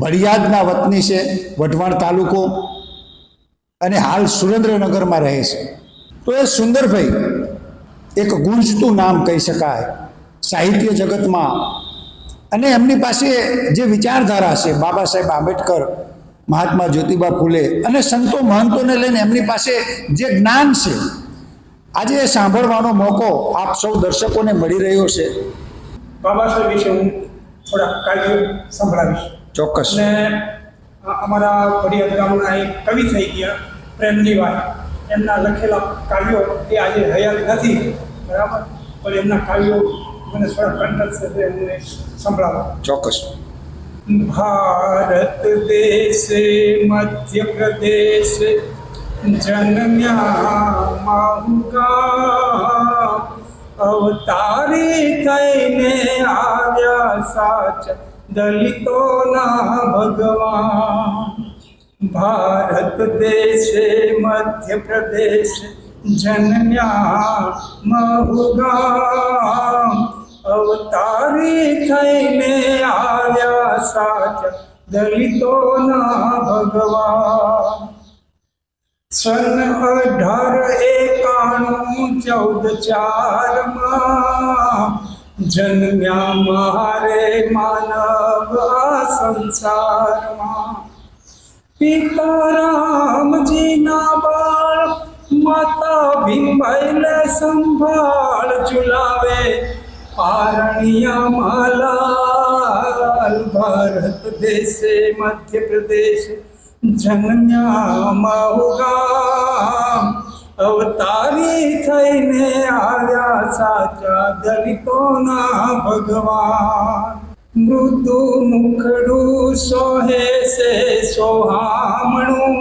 ભડિયાદના વતની છે, વઢવાણ તાલુકો અને હાલ સુરેન્દ્રનગરમાં રહે છે. તો એ સુંદરભાઈ, એક ગુંજતું નામ કહી શકાય, સાહિત્ય જગતમાં અને એમની પાસે જે વિચારધારા છે, બાબા સાહેબ આંબેડકર, મહાત્મા જ્યોતિબા ફૂલે અને સંતો મહંતોને લઈને એમની પાસે જે જ્ઞાન છે, આજે એ સાંભળવાનો મોકો આપ સૌ દર્શકોને મળી રહ્યો છે. બાબા સાહેબ વિશે હું થોડા કાવ્યો સંભળાવીશ. ચોક્કસ. અમારા વડિયાદ ગામના એક કવિ થઈ ગયા પ્રેમજીભાઈ એમના લખેલા કાવ્યો એ આજે હયાત નથી બરાબર? પણ એમના કાવ્યો મને થોડા કંઠસ્થ છે હું સંભળાવો. ચોક્કસ. ભારત દેશ મધ્ય પ્રદેશ જન્મ્યા માઉકા અવતારી થઈને આવ્યા સાચ દલિતોના ભગવાન. ભારત દેશે મધ્ય પ્રદેશ જન્મ્યા મહુગામ. અવતારી થઈને આવ્યા સાચ દલિતોના ભગવાન. સન અઢાર એકાણું ચૌદ ચારમાં જન્મ્યા મારે માનવ સંસારમાં. પિતા રામજીના બાળ, માતા ભીમભાઈને સંભાળ ઝુલાવે પારણિયા માલાલ ભારત દેશે મધ્ય પ્રદેશ જન્મ્યા મહુગામ. અવતારી થઈને આવ્યા સાચા દલિતોના ભગવાન. મૃદુ મુખડું સોહે છે સોહામણું.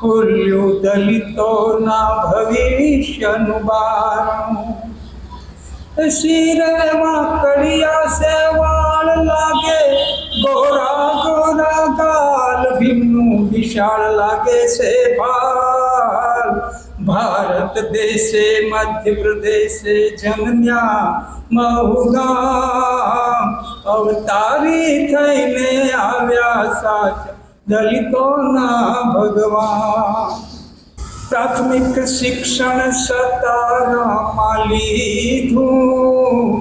ખુલ્યું દલિતોના ભવિષ્યનું બારણું. શિરમાં કડિયા સે વાળ લાગે ગોરા ગોરા ગાલ ભીમનું વિશાળ લાગે છે ભાલ ભારત દેશે મધ્ય પ્રદેશે જન્મ્યા મહુગામ. અવતારી થઈને આવ્યા સાચા દલિતોના ભગવાન. પ્રાથમિક શિક્ષણ સતારામાં લીધું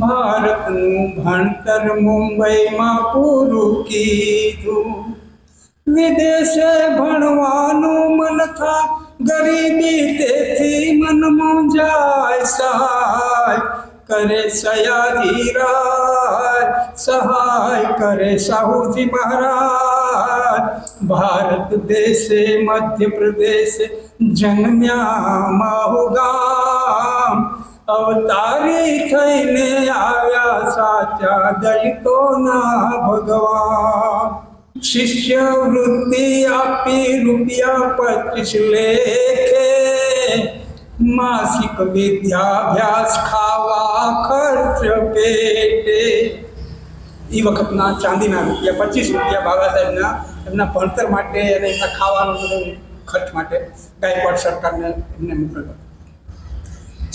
ભારતનું ભણતર મુંબઈમાં પૂરું કીધું. વિદેશે ભણવાનું મન થા ગરીબી તેથી મનમાં જાય સહાય. કરે સયાજી રાય, સહાય કરે સાહુજી મહારાજ ભારત દેશે મધ્ય પ્રદેશ જન્મ્યા મહુગામ અવતારી થઈને આવ્યા સાચા દલિતોના ભગવાન. શિષ્ય વૃત્તિ આપી રૂપિયા પચીસ લેખે. માસિક વિદ્યાભ્યાસ ખાવા ખર્ચ પેટે. એ વખતના ચાંદીના રૂપિયા પચીસ રૂપિયા બાબા સાહેબના, એમના ભણતર માટે અને એમના ખાવાનો બધો ખર્ચ માટે ગાયકવાડ સરકારને એમને મોકલવા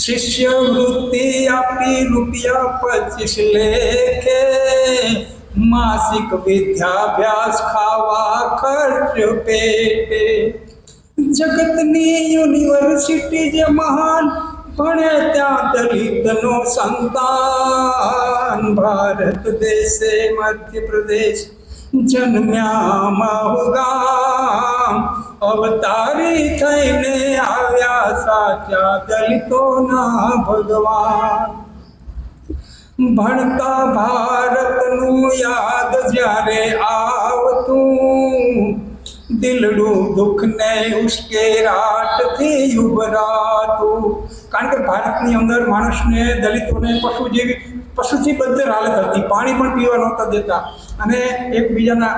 શિષ્યવૃત્તિ આપી રૂપિયા પચીસ લેખે. માસિક વિદ્યાભ્યાસ ખાવા ખર્ચ પેટે. જગતની યુનિવર્સિટી જે મહાન ભણે ત્યાં દલિતનો સંતાન. ભારત દેશે મધ્ય પ્રદેશ જન્મ્યા મહુગામ અવતારી થઈને આવ્યા સાચા દલિતોના ભગવાન. ભણતા ભારતનું યાદ જ્યારે આવતું દિલડું દુઃખને ઉશ્કેરાટથી ઉભરાતું કારણ કે ભારતની અંદર માણસને, દલિતોને, પશુ જેવી પશુથી બધર હાલત હતી પાણી પણ પીવા નહોતા દેતા. અને એકબીજાના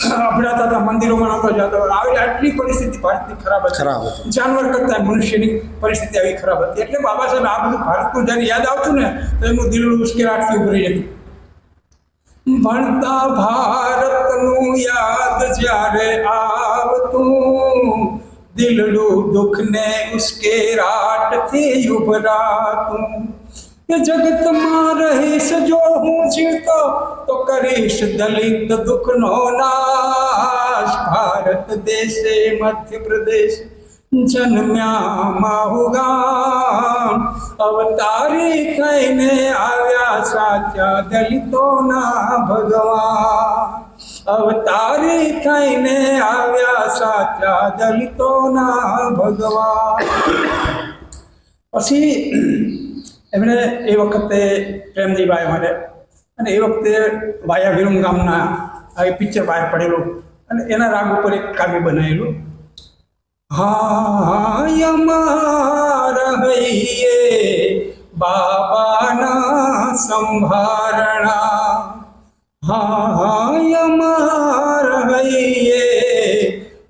અભડાતા હતા મંદિરોમાં નહોતો જતો. આવી આટલી પરિસ્થિતિ ભારતની ખરાબ હતી. ખરાબ હતી. જાનવર કરતા મનુષ્યની પરિસ્થિતિ આવી ખરાબ હતી. એટલે બાબા સાહેબ આ બધું ભારતનું જ્યારે યાદ આવતું ને તો એનું દિલનું ઉશ્કેરાટથી ઉભરી જતું ભણતા ભારતનું યાદ જ્યારે આવતું દિલડું દુઃખને ઉશ્કેરાટથી ઉભરાતું. જગતમાં રહીશ જો હું જીવતો, તો કરીશ દલિત દુઃખનો નાશ. ભારત દેશે મધ્ય પ્રદેશ જન્મ્યા માહુગામ અવતારી થઈને આવ્યા સાચા દલિતોના ભગવાન. અવતારી થઈને આવ્યા સાચા દલિતોના ભગવાન. પછી એમણે એ વખતે પ્રેમજીભાઈ માટે અને એ વખતે વાયા વિરુમ ગામના આ પિક્ચર બહાર પડેલું અને એના રાગ ઉપર એક કાવ્ય બનાવેલું હા બાબાના સંભારણા હા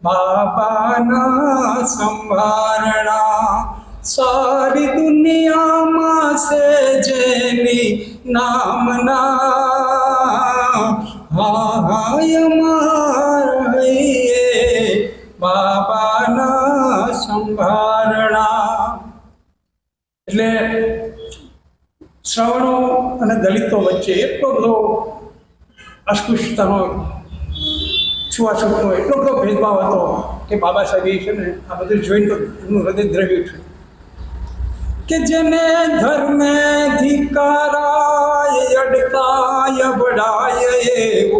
બાબાના સંભારણા સારી દુનિયામાં છે જેની નામના હૈયે બાબાના સંભારણા એટલે શ્રવણો અને દલિતો વચ્ચે એટલો બધો અસ્પૃશ્યતાનો છૂવાછૂતનો એટલો બધો ભેદભાવ હતો કે બાબા સાહેબ છે ને આ બધું જોઈને તો એમનું હૃદય દ્રવ્યું છે કે જેને ધર્મે ધિકારાય, અડકાય બડાય એવો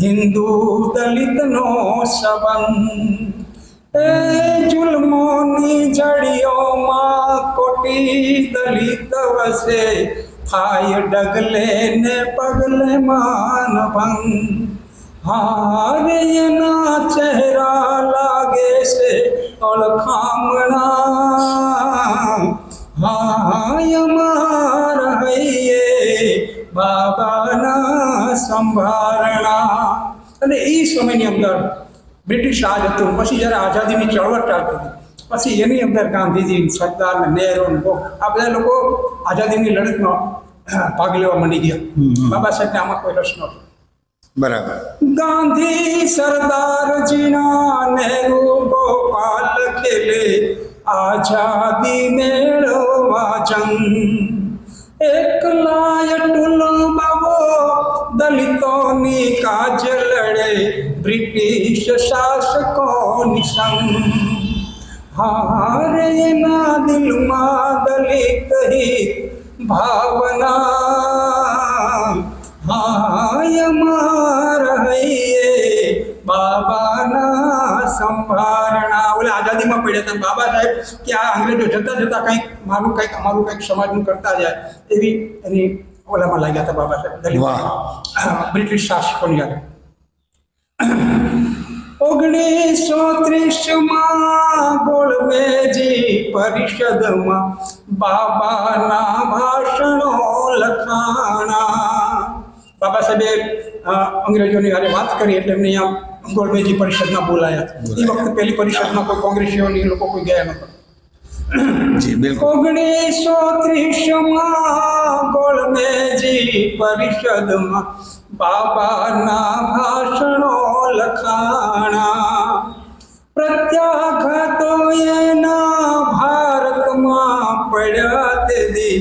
હિન્દુ દલિતનો સંબંધ. એ જુલ્મોની જડીઓમાં કોટી દલિત વસે, થાય ડગલે ને પગલે માન ભંગ. હારે એના ચહેરા લાગે છે ઓળખામણા. હા અમાર હૈયે બાબાના સંભારણા. અને એ સમયની અંદર બ્રિટિશ રાજ હતું. પછી જ્યારે આઝાદીની ચળવળ ચાલતી હતી પછી એની અંદર ગાંધીજી સરદાર ને નહેરુ ને આ બધા લોકો આઝાદીની લડતમાં ભાગ લેવા માંડી ગયા. બાબા સાહેબને આમાં કોઈ રસ નહોતો. બરાબર. ગાંધી સરદારજીના નહેરુ ગોપાલ ખેલે આઝાદી મેળવા જંગ એકલા ટુલો બાબો દલિતોની કાજ લડે બ્રિટિશ શાસકોની સંગ હારે એના દિલમાં દલિત હિત ભાવના હાય માર હૈયે બાબાના સંભારણા. ઓલે આઝાદીમાં પડ્યા હતા બાબા સાહેબ કે આ અંગ્રેજો જતા જતા કંઈક મારું કંઈક અમારું કંઈક સમાજનું કરતા જાય એવી એની ઓલામાં લાગ્યા હતા બાબા સાહેબ બ્રિટિશ શાસકોની યાદ. ઓગણીસો ત્રીસમાં ગોળમેજી પરિષદમાં બાબાના ભાષણો લખાણા. બાબા સાહેબે અંગ્રેજોની હારે વાત કરી એટલે એમને અહીંયા ગોળમેજી પરિષદમાં બોલાયા એ વખતે પહેલી પરિષદમાં કોઈ કોંગ્રેસીઓની લોકો કોઈ ગયા નહોતા. ઓગણીસો ત્રીસમાં ગોળમેજી પરિષદમાં બાબાના ભાષણો લખાણા. પ્રત્યાઘાતો એના ભારતમાં પડ્યા તે દી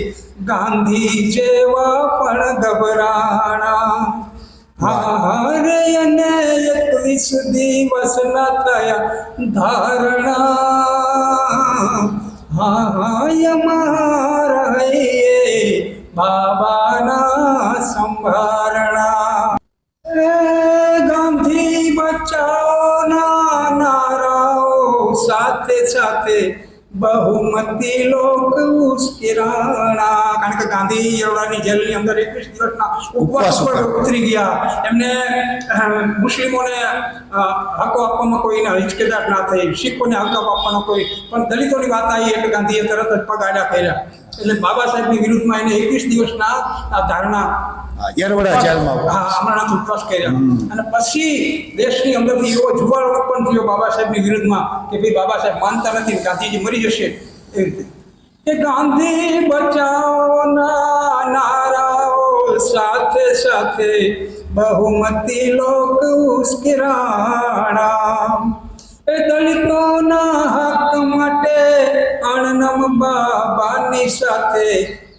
ગાંધી જેવા પણ ગભરાણા. હારે અને એકવીસ દિવસ ના થયા ધારણા. માર હૈયે બાબાના સંભારણા. ગાંધી બચાવના નારાઓ સાથે સાથે બહુમતી લોક ઉશ્કેરાણા કારણ કે ગાંધી યરોડાની જેલની અંદર એકવીસ દિવસના ઉપવાસ ઉપર. પર ઉતરી ગયા એમને મુસ્લિમોને હકો આપવામાં કોઈને હિચકેદાર ના થઈ શીખોને હક આપવાનો કોઈ પણ દલિતોની વાત આવી એટલે ગાંધીએ તરત જ પગાડ્યા કર્યા એટલે બાબા સાહેબની વિરુદ્ધમાં એને એકવીસ દિવસના ધારણા હા, યરવડા જેલમાં હા હમણાં ઉપવાસ કર્યા. અને પછી દેશની અંદરથી એવો જુવાળ ઉત્પન્ન થયો બાબા સાહેબની વિરુદ્ધમાં કે ભાઈ બાબા સાહેબ માનતા નથી ગાંધીજી મરી જશે. એવી રીતે. કે ગાંધી બચાવના નારાઓ સાથે સાથે બહુમતી લોક ઉશ્કેરાણા. એ દલિતોના હક માટે અણનમ બાબાની સાથે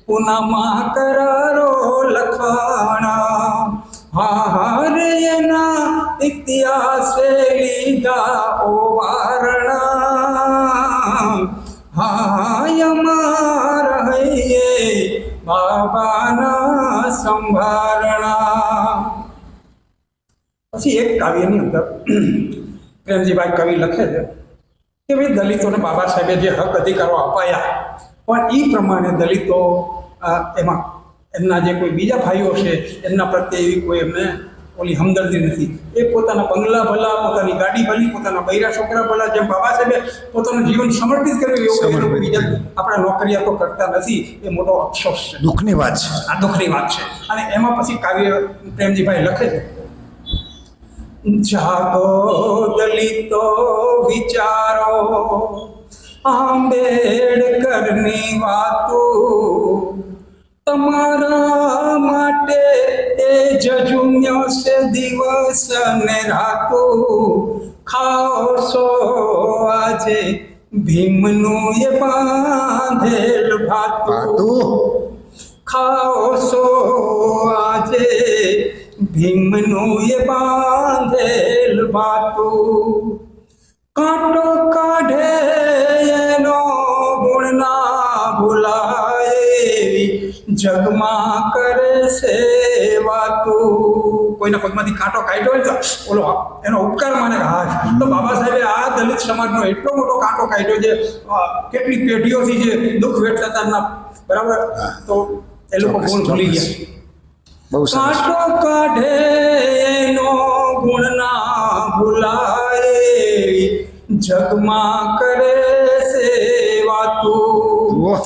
પુનામાં કરારો લખાણા. હા હા રે એના ઇતિહાસે લીધા ઓ વારણા હા યમાર હૈયે બાબાના સંભારણા. પછી એક કાવ્યની અંદર પ્રેમજીભાઈ કવિ લખે છે કે ભાઈ દલિતોને બાબા સાહેબે જે હક અધિકારો અપાયા પણ એ પ્રમાણે દલિતો એમાં એમના જે કોઈ બીજા ભાઈઓ છે એમના પ્રત્યે એવી કોઈ એમને ઓલી હમદર્દી નથી. એ પોતાના બંગલા ભલા પોતાની ગાડી ભલી પોતાના બૈરા છોકરા ભલા જેમ બાબા સાહેબે પોતાનું જીવન સમર્પિત કર્યું એવું લોકો બીજા આપણા નોકરિયાતો કરતા નથી એ મોટો અફસોસ છે. દુઃખની વાત છે. આ દુઃખની વાત છે. અને એમાં પછી કાવ્ય પ્રેમજીભાઈ લખે છે. જાગો દલિતો વિચારો આંબેડકરની વાતો. તમારા માટે એ જજુમ્યો છે દિવસ ને રાતો. ખાઓ આજે ભીમનું એ બાંધેલ ભાતું. ખાઓ આજે ભીમનું એ બાંધેલ બાતું કાંટો કાઢે એનો ગુણ ના ભૂલાય એવી જગમાં કરે છે વાતું. કોઈના પગમાંથી કાંટો કાઢ્યો હોય તો ઓલો એનો ઉપકાર માને. હાથ હા તો બાબા સાહેબે આ દલિત સમાજનો એટલો મોટો કાંટો કાઢ્યો છે કેટલી પેઢીઓથી જે દુઃખ વેઠતા હતા. બરાબર? તો એ લોકો ગુણ ભૂલી ગયા. બહુ કાંટો કાઢે એનો ગુણ ના ભૂલાય. જગમાં કરે સેવા વાતું ઓહ,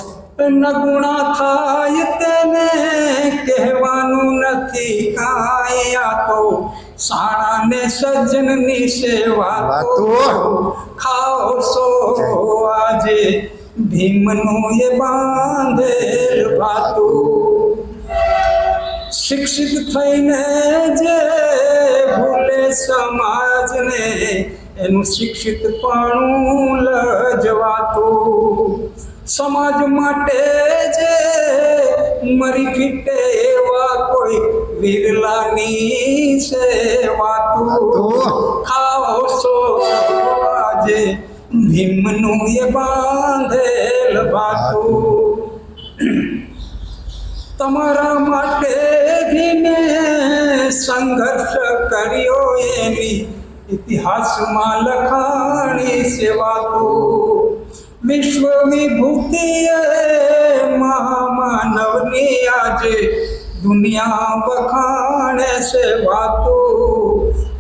નગુણા થાય તેને કહેવાનું નથી આ તો શાળાને સજ્જનની સેવા તો વાતો. ખાઓ સો આજે. ભીમનું એ બાંધેલ ભાતું શિક્ષિત થઈને જે ભૂલે સમાજને એનું શિક્ષિત પણ લજવાતું. સમાજ માટે જે મરી ફીટે એવા કોઈ વિરલાની સેવાતું. વાતો. ખાઓ છો આજે ભીમનું એ બાંધેલ ભાતું. તમારા માટે સંઘર્ષ કર્યો એની ઇતિહાસમાં લખાણી સેવાતો વિશ્વ વિભૂતિ મહામાનવની આજે દુનિયા વખાણે છે વાતો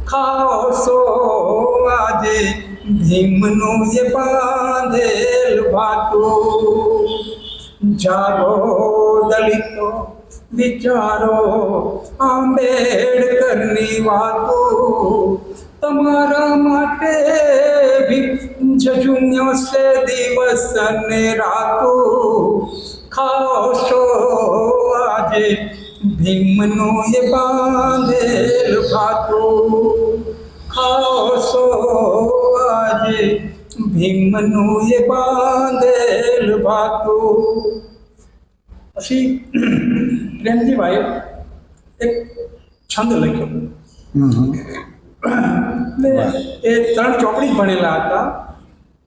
ખાસો આજે ભીમનું એ બાંધેલ વાતો. જાગો દલિતો વિચારો, આંબેડકરની વાતો તમારા માટે જજુમ્યો છે દિવસ અને રાતો. ખાઓ આજે ભીમનો એ બાંધેલ ભાતો. ખાઓ આજે ભીમનો એ બાંધેલ ભાતું. પછી પ્રેમજીભાઈ એક છંદ લખ્યો. ને એ ત્રણ ચોપડી ભણેલા હતા.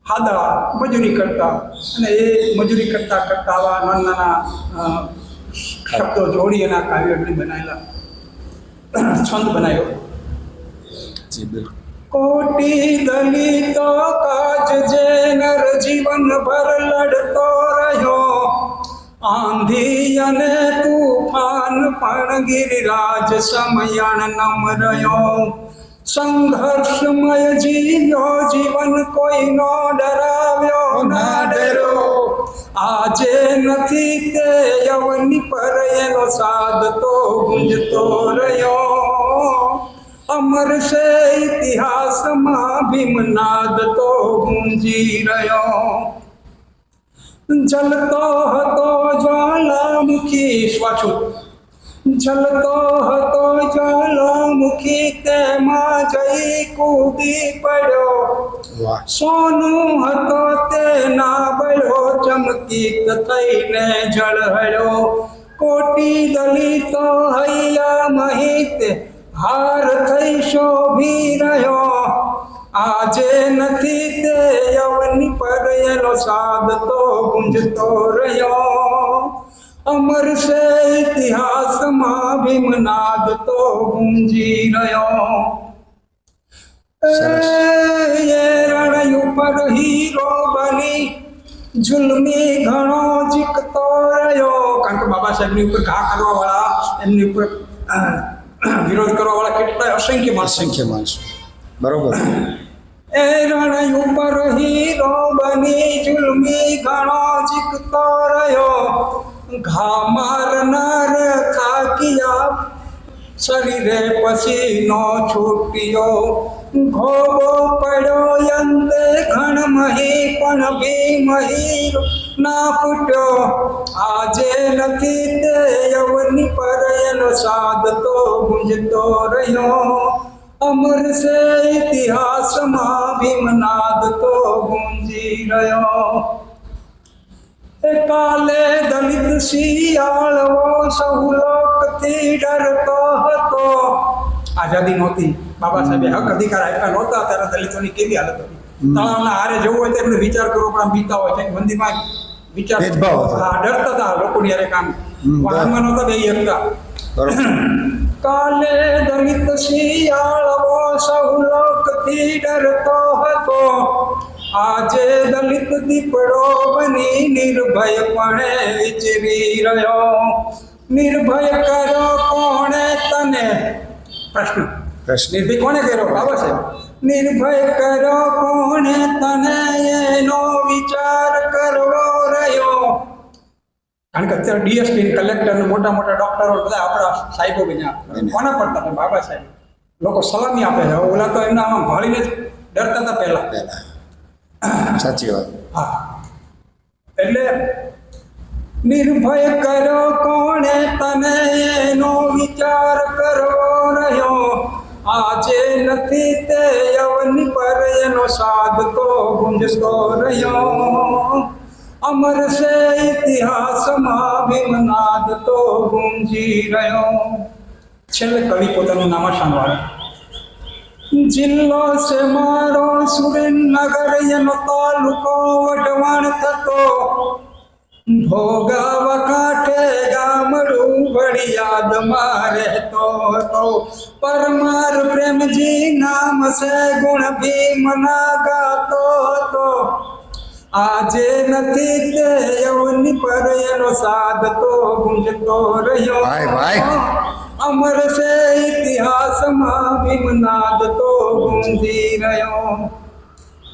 હાદા મજૂરી કરતા અને એ મજૂરી કરતા કરતા આવા નાના નાના શબ્દો જોડી એના કાવ્ય એમણે બનાવેલા છંદ બનાવ્યો કોટી દલિતો કાજ જે નર જીવન ભર લડતો રહ્યો. આંધી અને તુફાન પણ ગિરિરાજ સમયણ નમ રહ્યો. સંઘર્ષમય જીવ્યો જીવન કોઈનો ડરાવ્યો ના ડરો આજે નથી તે યવની પર એનો સાધતો ગુંજતો રહ્યો. અમર છે ઇતિહાસમાં ભીમનાદ તો ગુંજી રહ્યો. જલતો હતો જ્વાલામુખી સ્વાછુત જલતો હતો જ્વાલામુખી તેમાં જઈ કૂદી પડ્યો સોનું હતો તેના બળ્યો ચમકી થઈને જળહળ્યો કોટી દલિતો હૈયા મહિત હાર થઈ શોભી રહ્યો આજે નથી તે યવની પર એનો સાદ તો ગુંજતો રહ્યો અમર છે ઇતિહાસમાં ભીમનાદ તો ગુંજી રહ્યો સરસ. એ રણ ઉપર હીરો બની જુલમી ઘણો જીકતો રહ્યો કારણ કે બાબા સાહેબની ઉપર ઘા કરવા વાળા એમની ઉપર અ, વિરોધ કરવા વાળા કેટલાય અસંખ્ય માણસો અસંખ્ય માણસો બરોબર એ રણ ઉપર હીરો બની જુલમી ઘણો જીકતો રહ્યો. ઘા મારનાર ખાકિયા શરીરે પસીનો છૂટ્યો. ઘોબો પડ્યો અંતે ઘણ મહી પણ બી મહી ના ફૂટ્યો. આજે નથી તે યવની પર એનો સાદ તો ગુંજતો રહ્યો. અમર છે ઇતિહાસમાં ભીમનાદ તો ગુંજી રહ્યો. એ કાલે દલિત શિયાળવો લોકથી ડરતો હતો. આઝાદી નહોતી. બાબા સાહેબે હક અધિકાર આપ્યા નહોતા ત્યારે દલિતોની કેવી હાલત હતી? તળાવના હારે જવું હોય તો એમને વિચાર કરવો પણ બીતા હોય છે. મંદિરમાં વિચાર હા ડરતા હતા લોકોની હારે કામ. વાહનમાં નહોતા બે હતા. કાલે દલિત શિયાળવો સૌ લોકથી ડરતો હતો આજે દલિત દીપડો બની નિર્ભયપણે વિચરી રહ્યો નિર્ભય કર્યો કોણે તને પ્રશ્ન નિર્ભય કોણે કર્યો બાબા સાહેબ નિર્ભય કર્યો કોણે તને એનો વિચાર કરવો કારણ કે અત્યારે ડીએસપી કલેક્ટર મોટા મોટા ડોક્ટરો બધા આપણા સાહેબો બન્યા. કોના પણ તમે બાબા સાહેબ? લોકો સલામી આપે છે. ઓલા તો એમના આમાં ભાળીને જ ડરતા હતા પહેલા. પહેલા. સાચી વાત. હા. એટલે નિર્ભય કરો કોણે તને એનો વિચાર કરો રહ્યો? આજે નથી તે યવન પર એનો સાધકો ગુંજતો રહ્યો. અમર છે ઇતિહાસમાં ભીમનાદ તો ગુંજી રહ્યો. છેલ્લે કવિ પોતાનું નામાશાન વાળે જિલ્લો છે મારો સુરેન્દ્રનગર, એનો તાલુકો વઢવાણ થતો. ભોગાવા કાંઠે ગામડું વડિયાદમાં રહેતો હતો. પરમાર પ્રેમજી નામ છે ગુણ ભીમના ગાતો હતો. આજે નથી તે યવની પર એનો સાદ તો ગુંજતો રહ્યો. ભાઈ, ભાઈ. અમર છે ઇતિહાસમાં ભીમનાદ તો ગુંજી રહ્યો.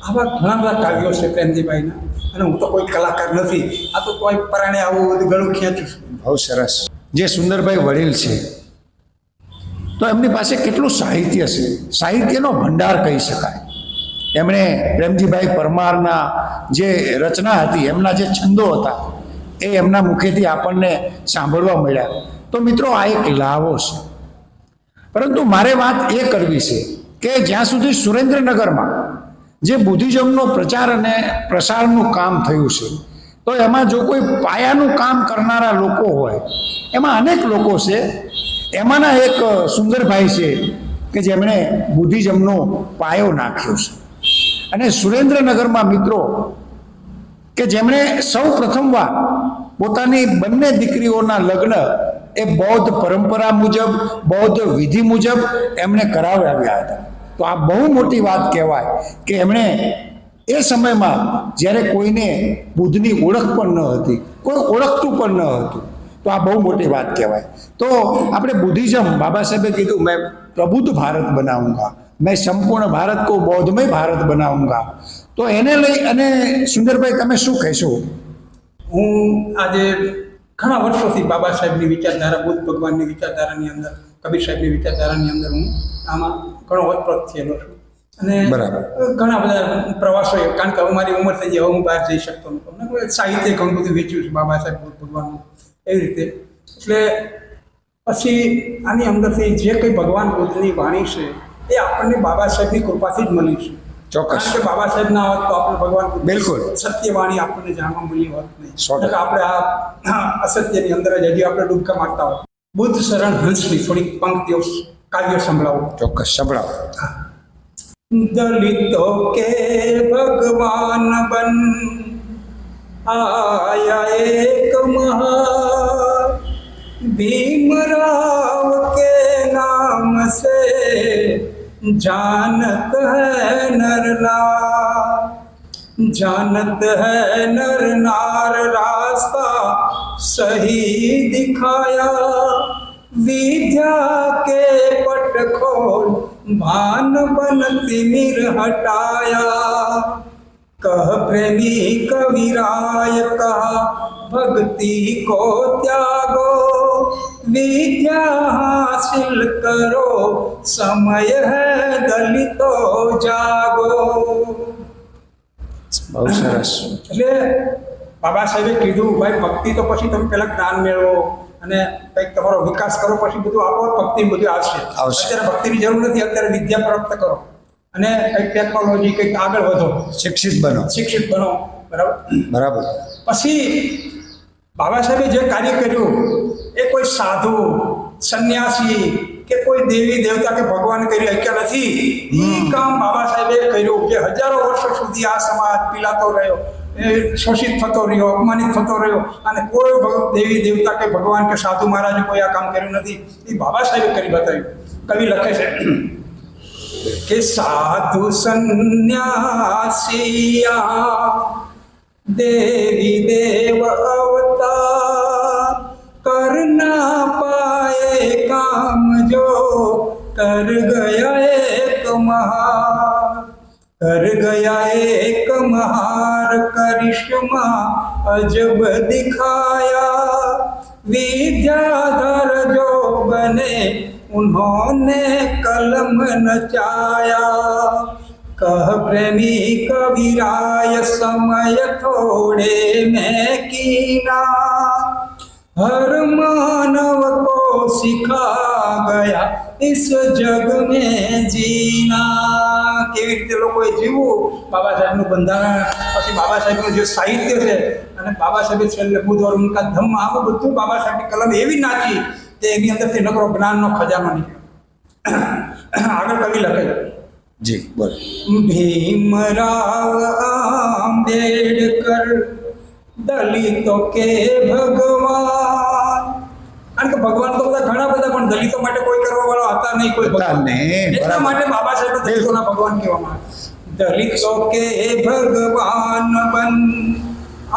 આવા ઘણા બધા કાવ્યો છે પ્રેમજીભાઈના. અને હું તો કોઈ કલાકાર નથી. આ તો કોઈ પરાણે આવું બધું ઘણું ખેંચું છું. બહુ સરસ. જે સુંદરભાઈ વડીલ છે તો એમની પાસે કેટલું સાહિત્ય છે? સાહિત્યનો ભંડાર કહી શકાય. એમણે પ્રેમજીભાઈ પરમારના જે રચના હતી, એમના જે છંદો હતા, એ એમના મુખેથી આપણને સાંભળવા મળ્યા. તો મિત્રો, આ એક લાવો છે. પરંતુ મારે વાત એ કરવી છે કે જ્યાં સુધી સુરેન્દ્રનગરમાં જે બુદ્ધિઝમનો પ્રચાર અને પ્રસારનું કામ થયું છે, તો એમાં જો કોઈ પાયાનું કામ કરનારા લોકો હોય, એમાં અનેક લોકો છે. એમાંના એક સુંદરભાઈ છે કે જેમણે બુદ્ધિઝમનો પાયો નાખ્યો છે. અને સુરેન્દ્રનગરમાં મિત્રો કે જેમણે સૌ પ્રથમવાર પોતાની બંને દીકરીઓના લગ્ન એ બૌદ્ધ પરંપરા મુજબ, બૌદ્ધ વિધિ મુજબ એમણે કરાવ્યા હતા. તો આ બહુ મોટી વાત કહેવાય કે એમણે એ સમયમાં જ્યારે કોઈને બુદ્ધની ઓળખ પણ ન હતી, કોઈ ઓળખતું પણ ન હતું, તો આ બહુ મોટી વાત કહેવાય. તો આપણે બુદ્ધિઝમ બાબા સાહેબે કીધું, મેં પ્રબુદ્ધ ભારત બનાવુંગા મેં સંપૂર્ણ ભારત કો બૌદ્ધમય ભારત બનાવુંગા. તો એને લઈ અને સુંદરભાઈ તમે શું કહેશો? હું આજે ઘણા વર્ષોથી બાબા સાહેબની વિચારધારા બુદ્ધ ભગવાનની વિચારધારાની અંદર કબીર સાહેબની વિચારધારાની અંદર હું આમાં ઘણો વતપ્રત થયેલો છું. અને. ઘણા બધા પ્રવાસો કારણ કે હવે મારી ઉંમર થઈ ગઈ હવે હું બહાર જઈ શકતો નહોતો સાહિત્ય ઘણું બધું વેચ્યું છે બાબા સાહેબ બુદ્ધ ભગવાનનું એવી રીતે. એટલે પછી આની અંદરથી જે કંઈ ભગવાન બુદ્ધની વાણી છે એ આપણને બાબા સાહેબની કૃપાથી જ મળી છે. ચોક્કસ. કે બાબા સાહેબ ના હોત તો આપણે ભગવાન બિલકુલ. સત્યવાણી આપણને જાણવા મળી હોત નહીં. આપણે આ અસત્યની અંદર જ હજી આપણે ડૂબકા મારતા હોત. બુદ્ધ શરણ હંસની થોડીક પંક્તિઓ કાવ્ય સંભળાવો. ચોક્કસ સંભળાવો. દલિતો કે ભગવાન બન આયા એક મહા ભીમરા जानत है नर नार जानत है नर नार रास्ता सही दिखाया विद्या के पट खोल भान बन तिमिर हटाया कह प्रेमी कविराय कहा भक्ति को त्यागो વિદ્યા હાસિલ કરો. સમય હે દલિતો જાગો. બહુ સરસ. એટલે બાબા સાહેબે કીધું ભાઈ ભક્તિ તો પછી તમે પહેલાં જ્ઞાન મેળવો અને કંઈક તમારો વિકાસ કરો પછી બધું આપો ભક્તિ બધું આવશે. અત્યારે ભક્તિની જરૂર નથી અત્યારે વિદ્યા પ્રાપ્ત કરો. અને કંઈક ટેકનોલોજી કંઈક આગળ વધો. શિક્ષિત બનો. શિક્ષિત બનો. બરાબર? બરાબર. પછી બાબા સાહેબે જે કાર્ય કર્યું એ કોઈ સાધુ સંન્યાસી કે કોઈ દેવી દેવતા કે ભગવાન કરી શક્યા નથી. એ કામ બાબા સાહેબે કર્યું કે હજારો વર્ષો સુધી આ સમાજ પીલાતો રહ્યો શોષિત થતો રહ્યો અપમાનિત થતો રહ્યો અને કોઈ દેવી દેવતા કે ભગવાન કે સાધુ મહારાજે કોઈ આ કામ કર્યું નથી. એ બાબા સાહેબે કરી બતાવ્યું. કવિ લખે છે કે સાધુ સંન્યાસિયા દેવી દેવ અવતા कर ना पाए काम जो कर गया एक महार कर गया एक महार करिश्मा अजब दिखाया विद्याधर जो बने उन्होंने कलम नचाया कह प्रेमी कबीराय समय थोड़े में कीना हर मानव को सिखा गया इस जग में जीना કેવી રીતે લોકોએ જીવવું બાબા સાહેબનું બંધારણ પછી બાબા સાહેબનું જે સાહિત્ય છે અને બાબા સાહેબે છેલ્લે બુદ્ધ और उनका ધમ્મ આવું બધું બાબા સાહેબની કલમ એવી નાચી તે એની અંદરથી નકરો જ્ઞાનનો ખજાનો નીકળ્યો આગળ કવિ લખે છે જી બોલો भीमराव आंबेडकर દલિતો કે ભગવાન. કારણ કે ભગવાન તો બધા ઘણા બધા પણ દલિતો માટે કોઈ કરવા વાળા હતા નહીં કોઈ ભગવાન. એટલા માટે બાબા સાહેબ દલિતોના ભગવાન કહેવામાં દલિતો કે ભગવાન બન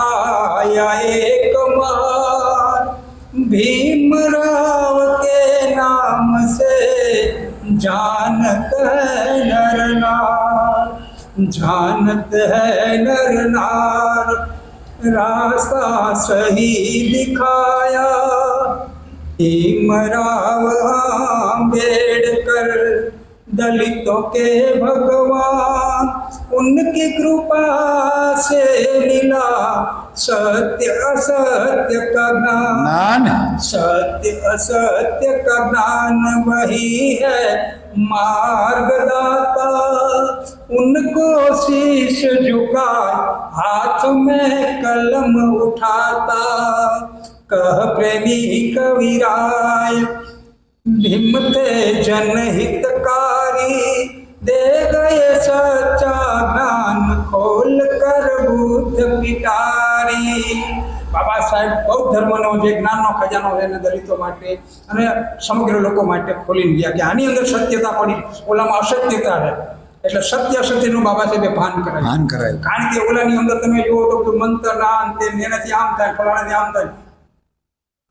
આયા એક માર ભીમ કે નામ સે જાનત હૈ નર નાર. જાનત હૈ નર નાર. रास्ता सही दिखाया भीमराव आम्बेडकर दलितों के भगवान उनकी कृपा से मिला सत्य असत्य का ज्ञान सत्य असत्य का ज्ञान वही है मार्गदाता उनको शीश झुका हाथ में कलम उठाता कह प्रेमी कविराय भीम थे जनहितकारी दे गए सच्चा ज्ञान खोल कर बुद्ध पिटारी બાબા સાહેબ બૌદ્ધ ધર્મનો જે જ્ઞાનનો ખજાનો છે એને દલિતો માટે અને સમગ્ર લોકો માટે ખોલીને ગયા કે આની અંદર સત્યતા પડી ઓલામાં અસત્યતા રહે એટલે સત્ય અસત્યનું બાબા સાહેબે ભાન કરાય. ભાન કરાય. કારણ કે ઓલાની અંદર તમે જુઓ તો બધું મંત્ર ના અંતે એનાથી આમ થાય ફલાણાથી આમ થાય.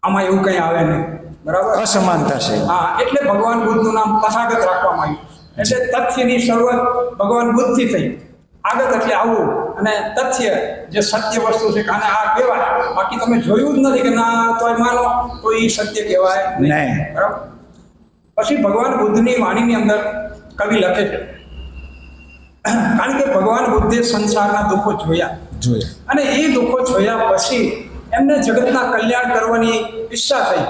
આમાં એવું કંઈ આવે નહીં. બરાબર? અસમાનતા છે. હા એટલે ભગવાન બુદ્ધનું નામ તથાગત રાખવામાં આવ્યું. એટલે તથ્યની શરૂઆત ભગવાન બુદ્ધથી થઈ. આગત એટલે આવું અને તથ્ય જે સત્ય વસ્તુ છે કાને આ કહેવાય. બાકી તમે જોયું જ નથી કે ના તો માનો તો એ સત્ય કહેવાય નહીં. બરાબર? પછી ભગવાન બુદ્ધની વાણીની અંદર કવિ લખે છે. કારણ કે ભગવાન બુદ્ધે સંસારના દુઃખો જોયા. જોયા. અને એ દુઃખો જોયા પછી એમને જગતના કલ્યાણ કરવાની ઈચ્છા થઈ.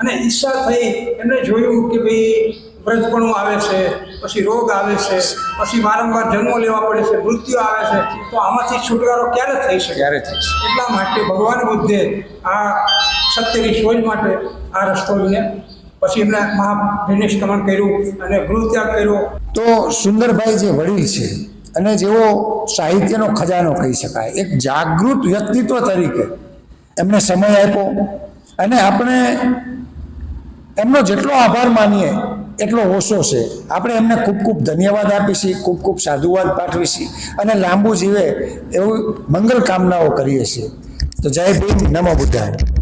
અને ઈચ્છા થઈ એમને જોયું કે ભાઈ વ્રજપણું આવે છે પછી રોગ આવે છે પછી વારંવાર જન્મો લેવા પડે છે મૃત્યુ આવે છે તો આમાંથી છુટકારો ક્યારે થઈ શકે? ક્યારે થશે એટલા માટે ભગવાન બુદ્ધે આ સત્યની શોધ માટે આ રસ્તો લઈને પછી એમને કમન કર્યું અને ગૃહત્યાગ કર્યો. તો સુંદરભાઈ જે વડીલ છે અને જેઓ સાહિત્યનો ખજાનો કહી શકાય એક જાગૃત વ્યક્તિત્વ તરીકે એમને સમય આપ્યો અને આપણે એમનો જેટલો આભાર માનીએ એટલો ઓછો છે. આપણે એમને ખૂબ ખૂબ ધન્યવાદ આપીશી, ખૂબ ખૂબ સાધુવાદ પાઠવીશી અને લાંબુ જીવે એવું મંગલ કામનાઓ કરીએ છીએ. તો જય ભીમ, નમો બુદ્ધાય.